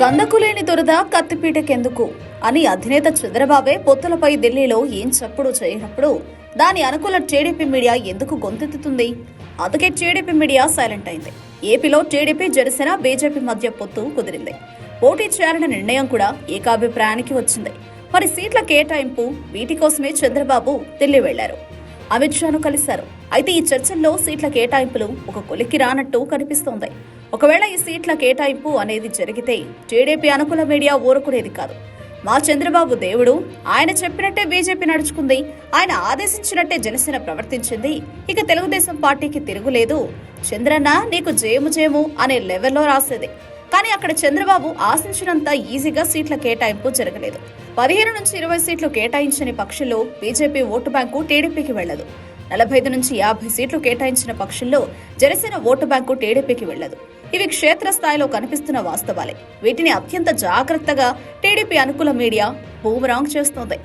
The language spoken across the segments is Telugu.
కందకులేని దొరద కత్తిపీటకెందుకు? అని అధినేత చంద్రబాబే పొత్తులపై ఢిల్లీలో ఏం చప్పుడు చేయనప్పుడు దాని అనుకూల టీడీపీ మీడియా ఎందుకు గొంతెత్తుతుంది? అందుకే టీడీపీ మీడియా సైలెంట్ అయింది. ఏపీలో టీడీపీ జనసేన బీజేపీ మధ్య పొత్తు కుదిరింది. పోటీ చేయాలన్న నిర్ణయం కూడా ఏకాభిప్రాయానికి వచ్చింది. మరి సీట్ల కేటాయింపు వీటి కోసమే చంద్రబాబు ఢిల్లీ వెళ్ళారు అమిత్ షాను కలిశారు. అయితే ఈ చర్చల్లో సీట్ల కేటాయింపులు ఒక కొలిక్కి రానట్టు కనిపిస్తోంది. ఒకవేళ ఈ సీట్ల కేటాయింపు అనేది జరిగితే టీడీపీ అనుకూల మీడియా ఊరుకునేది కాదు. మా చంద్రబాబు దేవుడు ఆయన చెప్పినట్టే బీజేపీ నడుచుకుంది ఆయన ఆదేశించినట్టే జనసేన ప్రవర్తించింది. ఇక తెలుగుదేశం పార్టీకి తిరుగులేదు. చంద్రన్న నీకు జేము జేము అనే లెవెల్లో రాసేది. కానీ అక్కడ చంద్రబాబు ఆశించినంత ఈజీగా సీట్ల కేటాయింపు జరగలేదు. పదిహేను నుంచి ఇరవై సీట్లు కేటాయించని పక్షంలో బీజేపీ ఓటు బ్యాంకు టీడీపీకి వెళ్ళదు. నలభై ఐదు నుంచి యాభై సీట్లు కేటాయించిన పక్షంలో జనసేన ఓటు బ్యాంకు టీడీపీకి వెళ్ళదు. ఇవి క్షేత్రస్థాయిలో కనిపిస్తున్న వాస్తవాలే. వీటిని అత్యంత జాగ్రత్తగా టీడీపీ అనుకూల మీడియా బూమరాంగ్ చేస్తోంది.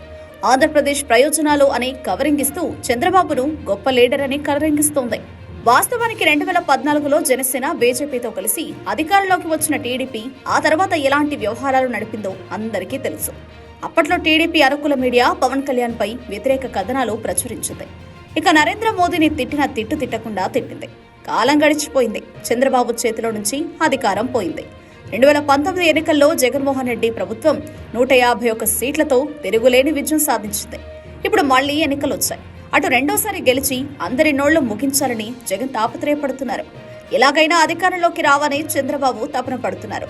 ఆంధ్రప్రదేశ్ ప్రయోజనాలు అని కవరింగిస్తూ చంద్రబాబును గొప్ప లీడర్ అని కవరింగిస్తోంది వాస్తవానికి రెండు వేల పద్నాలుగులో జనసేన బీజేపీతో కలిసి అధికారంలోకి వచ్చిన టీడీపీ ఆ తర్వాత ఎలాంటి వ్యవహారాలు నడిపిందో అందరికీ తెలుసు. అప్పట్లో టీడీపీ అరకుల మీడియా పవన్ కళ్యాణ్ పై వ్యతిరేక కథనాలు ప్రచురించింది. ఇక నరేంద్ర మోదీని తిట్టిన తిట్టు తిట్టకుండా తిట్టింది. కాలం గడిచిపోయింది. చంద్రబాబు చేతిలో నుంచి అధికారం పోయింది. రెండు వేల పంతొమ్మిది ఎన్నికల్లో జగన్మోహన్ రెడ్డి ప్రభుత్వం నూట యాభై ఒక్క సీట్లతో తిరుగులేని విజయం సాధించింది. ఇప్పుడు మళ్ళీ ఎన్నికలు వచ్చాయి అటు రెండోసారి గెలిచి అందరి నోళ్ళు ముగించాలని జగన్ తాపత్రయపడుతున్నారు. ఎలాగైనా అధికారంలోకి రావని చంద్రబాబు తపన పడుతున్నారు.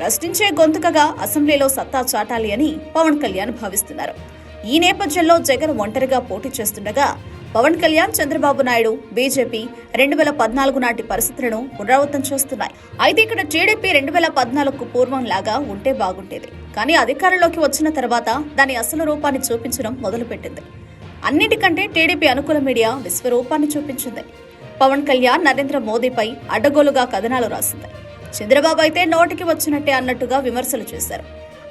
ప్రశ్నించే గొంతుకగా అసెంబ్లీలో సత్తా చాటాలి అని పవన్ కళ్యాణ్ భావిస్తున్నారు. ఈ నేపథ్యంలో జగన్ ఒంటరిగా పోటీ చేస్తుండగా పవన్ కళ్యాణ్ చంద్రబాబు నాయుడు బీజేపీ రెండు వేల పద్నాలుగు నాటి పరిస్థితులను పునరావృతం చేస్తున్నాయి. అయితే ఇక్కడ టీడీపీ రెండు వేల పద్నాలుగుకు పూర్వం లాగా ఉంటే బాగుంటేది కానీ అధికారంలోకి వచ్చిన తర్వాత దాని అసలు రూపాన్ని చూపించడం మొదలుపెట్టింది. అన్నిటికంటే టీడీపీ అనుకూల మీడియా విశ్వరూపాన్ని చూపించింది. పవన్ కళ్యాణ్ నరేంద్ర మోదీపై అడ్డగోలుగా కథనాలు రాసింది. చంద్రబాబు అయితే నోటికి వచ్చినట్టే అన్నట్టుగా విమర్శలు చేశారు.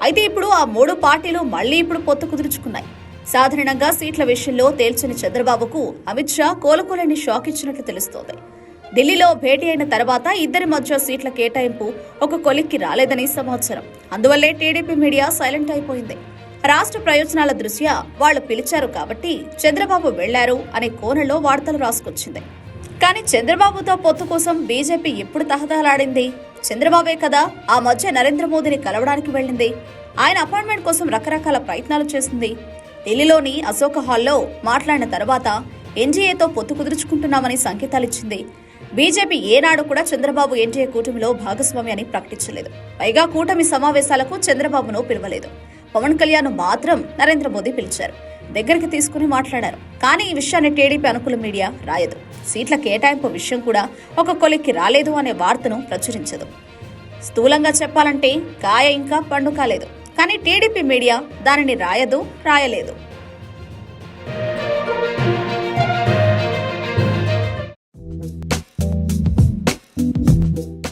అయితే ఇప్పుడు ఆ మూడు పార్టీలు మళ్ళీ ఇప్పుడు పొత్తు కుదుర్చుకున్నాయి. సాధారణంగా సీట్ల విషయంలో తేల్చని చంద్రబాబుకు అమిత్ షా కోలుకోలేని షాక్ ఇచ్చినట్లు తెలుస్తోంది. ఢిల్లీలో భేటీ అయిన తర్వాత ఇద్దరి మధ్య సీట్ల కేటాయింపు ఒక కొలిక్కి రాలేదని సమాచారం. అందువల్లే టీడీపీ మీడియా సైలెంట్ అయిపోయింది. రాష్ట్ర ప్రయోజనాల దృష్ట్యా వాళ్ళు పిలిచారు కాబట్టి చంద్రబాబు వెళ్ళారు అనే కోణంలో వార్తలు రాసుకొచ్చింది. కానీ చంద్రబాబుతో పొత్తు కోసం బీజేపీ ఎప్పుడు తహతహలాడింది? చంద్రబాబే కదా ఆ మధ్య నరేంద్ర మోదీని కలవడానికి వెళ్ళింది. ఆయన అపాయింట్మెంట్ కోసం రకరకాల ప్రయత్నాలు చేసింది. ఢిల్లీలోని అశోక హాల్లో మాట్లాడిన తర్వాత ఎన్డీఏతో పొత్తు కుదుర్చుకుంటున్నామని సంకేతాలిచ్చింది. బీజేపీ ఏనాడు కూడా చంద్రబాబు ఎన్డీఏ కూటమిలో భాగస్వామి అని ప్రకటించలేదు. పైగా కూటమి సమావేశాలకు చంద్రబాబును పిలవలేదు. పవన్ కళ్యాణ్ మాత్రం నరేంద్ర మోదీ పిలిచారు. దగ్గరికి తీసుకుని మాట్లాడారు. కానీ ఈ విషయాన్ని టీడీపీ అనుకూల మీడియా రాయదు. సీట్ల కేటాయింపు విషయం కూడా ఒక కొలిక్కి రాలేదు అనే వార్తను ప్రచురించదు. స్థూలంగా చెప్పాలంటే కాయ ఇంకా పండు కాలేదు కానీ టీడీపీ మీడియా దానిని రాయదు రాయలేదు.